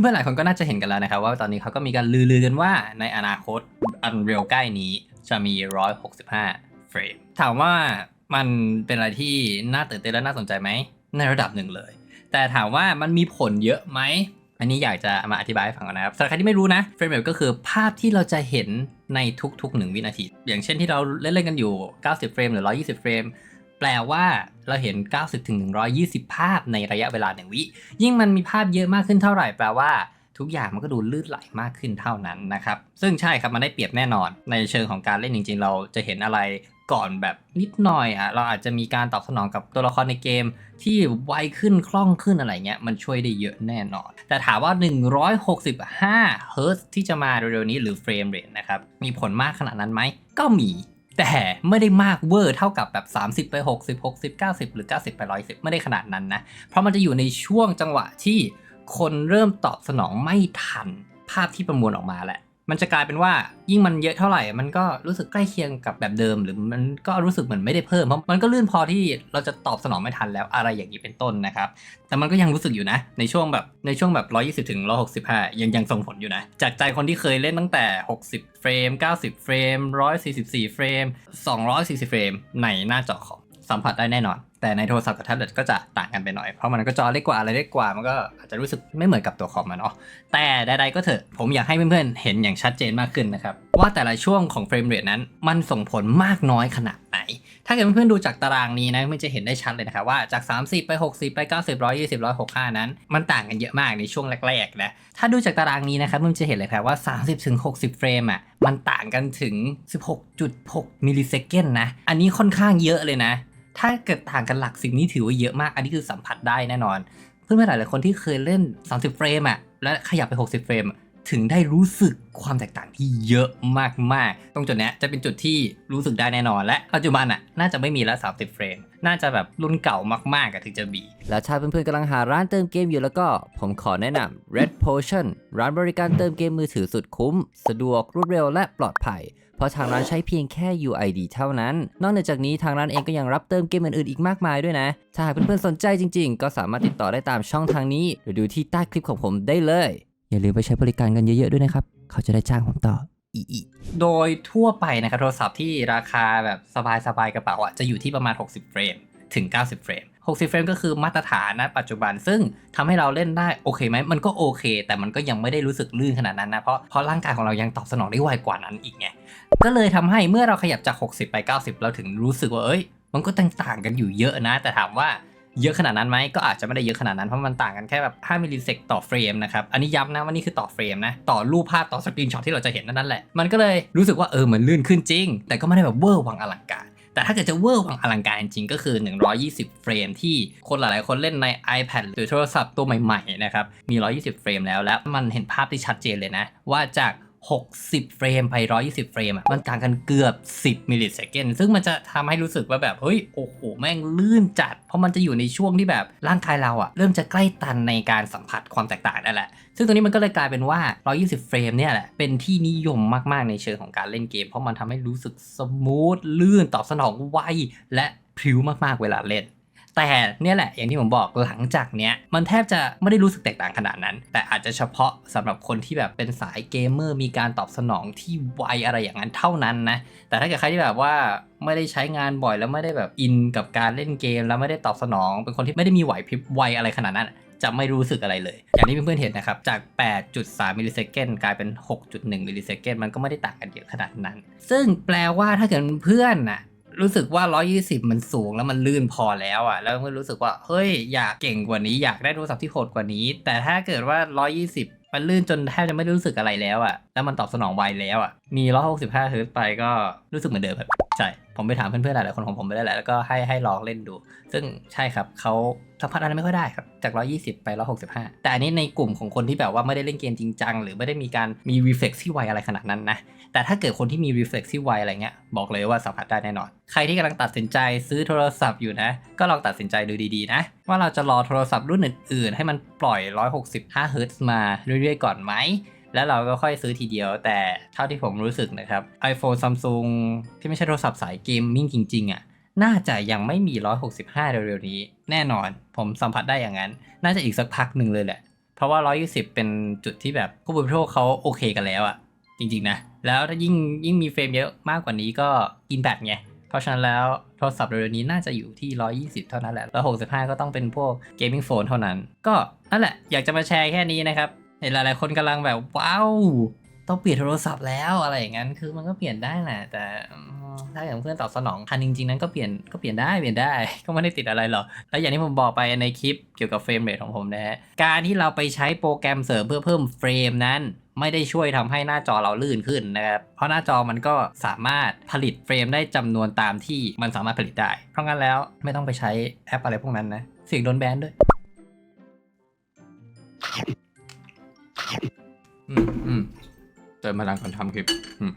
เพื่อนๆหลายคนก็น่าจะเห็นกันแล้วนะครับ ว่าตอนนี้เขาก็มีการลือๆกันว่าในอนาคต Unreal ใกล้นี้จะมี 165 เฟรม ถามว่ามันเป็นอะไรที่น่าตื่นเต้นและน่าสนใจไหม ในระดับหนึ่งเลย แต่ถามว่ามันมีผลเยอะไหม อันนี้อยากจะมาอธิบายให้ฟังก่อนนะครับสำหรับใครที่ไม่รู้นะเฟรมเรทก็คือภาพที่เราจะเห็นในทุกๆ 1 วินาที อย่างเช่นที่เราเล่นๆกันอยู่ 90 เฟรมหรือ 120 เฟรม แปลว่าเราเห็น 90ถึง120 ภาพในระยะเวลา1วิ ยิ่งมันมีภาพเยอะมากขึ้นเท่าไหร่แปลว่าทุกอย่างมันก็ดูลื่นไหลมากขึ้นเท่านั้นนะครับ ซึ่งใช่ครับ มันได้เปรียบแน่นอน ในเชิงของการเล่นจริง ๆ เราจะเห็นอะไรก่อนแบบนิดหน่อยอะเราอาจจะมีการตอบสนองกับตัวละครในเกม ที่ไวขึ้นคล่องขึ้นอะไรเงี้ยมันช่วยได้เยอะแน่นอน แต่ถามว่า 165 เฮิร์ตที่จะมาเร็วๆนี้หรือเฟรมเรทนะครับมีผลมากขนาดนั้นไหมก็มี แต่ไม่ได้มากเวอร์เท่ากับแบบ 30 ไป 60 60 90 หรือ 90 ไป 110 ไม่ได้ขนาดนั้นนะ เพราะมันจะอยู่ในช่วงจังหวะที่คนเริ่มตอบสนองไม่ทันภาพที่ประมวลออกมาแหละ มันจะกลายเป็นว่ายิ่งมันเยอะเท่าไหร่ มันก็รู้สึกใกล้เคียงกับแบบเดิม หรือมันก็รู้สึกเหมือนไม่ได้เพิ่มเพราะมันก็ลื่นพอที่เราจะตอบสนองไม่ทันแล้วอะไรอย่างนี้เป็นต้นนะครับ แต่มันก็ยังรู้สึกอยู่นะ ในช่วงแบบในช่วงแบบ 120ถึง165 ยังยังส่งผลอยู่นะ จากใจคนที่เคยเล่นตั้งแต่ 60 เฟรม 90 เฟรม 144 เฟรม 240 เฟรมในหน้าจอคอมสัมผัสได้แน่นอน แต่ในโทรศัพท์กับแท็บเล็ตก็จะต่างกันไปหน่อย เพราะมันก็จอเล็กกว่าอะไรเล็กกว่า มันก็อาจจะรู้สึกไม่เหมือนกับตัวคอมมันเนาะ แต่ใดๆก็เถอะ ผมอยากให้เพื่อนๆ เห็นอย่างชัดเจนมากขึ้นนะครับ ว่าแต่ละช่วงของเฟรมเรทนั้น มันส่งผลมากน้อยขนาดไหน ถ้าเกิดเพื่อนๆดูจากตารางนี้นะมันจะเห็นได้ชัดเลยนะครับว่าจาก 30 ไป 60 ไป 90 120 165 นั้น มันต่างกันเยอะมากในช่วงแรกๆนะ ถ้าดูจากตารางนี้นะครับมันจะเห็นเลยครับว่า 30ถึง60 เฟรมอะ มันต่างกันถึง 16.6 มิลลิเซคันนะ อันนี้ค่อนข้างเยอะเลยนะ ถ้าเกิดต่างกันหลักสิบนี้ถือว่าเยอะมาก อันนี้คือสัมผัสได้แน่นอน เพื่อนๆหลายๆคนที่เคยเล่น 30 เฟรมอะแล้วขยับไป 60 เฟรมอะ ถึงได้รู้สึกความแตกต่างที่เยอะมากๆ ตรงจุดนี้จะเป็นจุดที่รู้สึกได้แน่นอน และปัจจุบันอะน่าจะไม่มีแล้ว30เฟรมน่าจะแบบรุ่นเก่ามากๆอะถึงจะมีและถ้าเพื่อนๆกำลังหาร้านเติมเกมอยู่แล้วก็ ผมขอแนะนำ Red Potion ร้านบริการเติมเกมมือถือสุดคุ้ม สะดวกรวดเร็วและปลอดภัยเพราะทางร้านใช้เพียงแค่ UID เท่านั้น นอกจากนี้ทางร้านเองก็ยังรับเติมเกมอื่นๆอีกมากมายด้วยนะ ถ้าหากเพื่อนๆสนใจจริงๆ ก็สามารถติดต่อได้ตามช่องทางนี้ หรือดูที่ใต้คลิปของผมได้เลย อย่าลืมไปใช้บริการกันเยอะๆด้วยนะครับ เขาจะได้จ้างผมต่ออีอีโดยทั่วไปนะครับโทรศัพท์ที่ราคาแบบสบายๆกระเป๋าอะจะอยู่ที่ประมาณ 60 เฟรมถึง 90 เฟรม 60 เฟรมก็คือมาตรฐานนะปัจจุบัน ซึ่งทำให้เราเล่นได้โอเคไหมมันก็โอเค แต่มันก็ยังไม่ได้รู้สึกลื่นขนาดนั้นนะเพราะเพราะร่างกายของเรายังตอบสนองได้ไวกว่านั้นอีกไง ก็เลยทำให้เมื่อเราขยับจาก 60 ไป 90 เราถึงรู้สึกว่าเอ้ย มันก็ต่างกันอยู่เยอะนะ แต่ถามว่า เยอะขนาดนั้นไหมก็อาจจะไม่ได้เยอะขนาดนั้นเพราะมันต่างกันแค่แบบ5มิลลิเซกต่อเฟรมนะครับอันนี้ย้ำนะว่านี่คือต่อเฟรมนะต่อรูปภาพต่อสกรีนช็อตที่เราจะเห็นนั่นแหละมันก็เลยรู้สึกว่าเออเหมือนลื่นขึ้นจริง แต่ก็ไม่ได้แบบเวอร์วังอลังการแต่ถ้าเกิดจะเวอร์วังอลังการจริงก็คือ 120 เฟรมที่คนหลาย ๆ คนเล่นใน iPad หรือโทรศัพท์ตัวใหม่ ๆ นะครับ มี 120 เฟรมแล้ว และมันเห็นภาพที่ชัดเจนเลยนะ ว่าจาก 60 เฟรมไป 120 เฟรมอะ มันต่างกันเกือบ 10 มิลลิเซคันซึ่งมันจะทำให้รู้สึกว่าแบบ เฮ้ย โอ้โห แม่งลื่นจัด เพราะมันจะอยู่ในช่วงที่แบบร่างกายเราอะ เริ่มจะใกล้ตันในการสัมผัสความแตกต่างนั่นแหละ ซึ่งตรงนี้มันก็เลยกลายเป็นว่า 120 เฟรมเนี่ยแหละ เป็นที่นิยมมาก ๆ ในเชิงของการเล่นเกม เพราะมันทำให้รู้สึกสมูท ลื่น ตอบสนองไว และพริ้วมาก ๆ เวลาเล่น แต่เนี่ยแหละอย่างที่ผมบอกหลังจากเนี้ยมันแทบจะไม่ได้รู้สึกแตกต่างขนาดนั้น แต่อาจจะเฉพาะสำหรับคนที่แบบเป็นสายเกมเมอร์มีการตอบสนองที่ไวอะไรอย่างนั้นเท่านั้นนะแต่ถ้าเกิดใครที่แบบว่าไม่ได้ใช้งานบ่อยแล้วไม่ได้แบบอินกับการเล่นเกม แล้วไม่ได้ตอบสนอง เป็นคนที่ไม่ได้มีไหวพริบไวอะไรขนาดนั้นจะไม่รู้สึกอะไรเลย อย่างที่เพื่อนๆเห็นนะครับ จาก 8.3 มิลลิเซคันกลายเป็น 6.1 มิลลิเซคันมันก็ไม่ได้ต่างกันเยอะขนาดนั้น ซึ่งแปลว่าถ้าเกิดเพื่อนน่ะ รู้สึกว่า 120 มันสูงแล้วมันลื่นพอแล้วอะ แล้วก็รู้สึกว่า เฮ้ย อยากเก่งกว่านี้ อยากได้โทรศัพท์ที่โหดกว่านี้ แต่ถ้าเกิดว่า 120 มันลื่นจนแทบจะไม่รู้สึกอะไรแล้วอะ แล้วมันตอบสนองไวแล้วอะ มี 165เฮิร์ตไปก็รู้สึกเหมือนเดิมครับ ใช่ ผมไปถามเพื่อนๆหลายๆคนของผมไปได้แหละแล้วก็ให้ให้ลองเล่นดู ซึ่งใช่ครับเขาสัมผัสอะไรไม่ค่อยได้ครับ จาก 120 ไป 165 แต่อันนี้ในกลุ่มของคนที่แบบว่าไม่ได้เล่นเกมจริงจังหรือไม่ได้มีการมี reflex ที่ไวอะไรขนาดนั้นนะ แต่ถ้าเกิดคนที่มี reflex ที่ไวอะไรเงี้ย บอกเลยว่าสัมผัสได้แน่นอน ใครที่กำลังตัดสินใจซื้อโทรศัพท์อยู่นะ ก็ลองตัดสินใจดูดีๆนะ ว่าเราจะรอโทรศัพท์รุ่นอื่นๆ ให้มันปล่อย 165 Hz มาเรื่อยๆ ก่อนไหม แล้วเราก็ค่อยซื้อทีเดียว แต่เท่าที่ผมรู้สึกนะครับ iPhone Samsung ที่ไม่ใช่โทรศัพท์สายเกมมิ่งจริงๆอะน่าจะยังไม่มี 165 เร็วๆนี้ แน่นอนผมสัมผัสได้อย่างนั้น น่าจะอีกสักพักหนึ่งเลยแหละ เพราะว่า 120 เป็นจุดที่แบบผู้บริโภคเขาโอเคกันแล้วอะจริงๆนะ แล้วถ้ายิ่งยิ่งมีเฟรมเยอะมากกว่านี้ก็กินแบตไง เพราะฉะนั้นแล้วโทรศัพท์เร็วๆนี้น่าจะอยู่ที่ 120 เท่านั้นแหละ แล้ว 65 ก็ต้องเป็นพวกเกมมิ่งโฟนเท่านั้น ก็นั่นแหละอยากจะมาแชร์แค่นี้นะครับ เห็นหลายๆคนกำลังแบบว้าวต้องเปลี่ยนโทรศัพท์แล้วอะไรอย่างนั้นคือมันก็เปลี่ยนได้แหละแต่ถ้าอย่างเพื่อนตอบสนองทันจริงๆนั้นก็เปลี่ยนก็เปลี่ยนได้เปลี่ยนได้ก็ไม่ได้ติดอะไรหรอกแล้วอย่างที่ผมบอกไปในคลิปเกี่ยวกับเฟรมเรทของผมนะฮะการที่เราไปใช้โปรแกรมเสริมเพื่อเพิ่มเฟรมนั้น ไม่ได้ช่วยทำให้หน้าจอเราลื่นขึ้นนะครับเพราะหน้าจอมันก็สามารถผลิตเฟรมได้จำนวนตามที่มันสามารถผลิตได้ เพราะงั้นแล้วไม่ต้องไปใช้แอปอะไรพวกนั้นนะเสียงโดนแบนด้วย อืมอืมเติมพลังก่อนทำคลิปอืม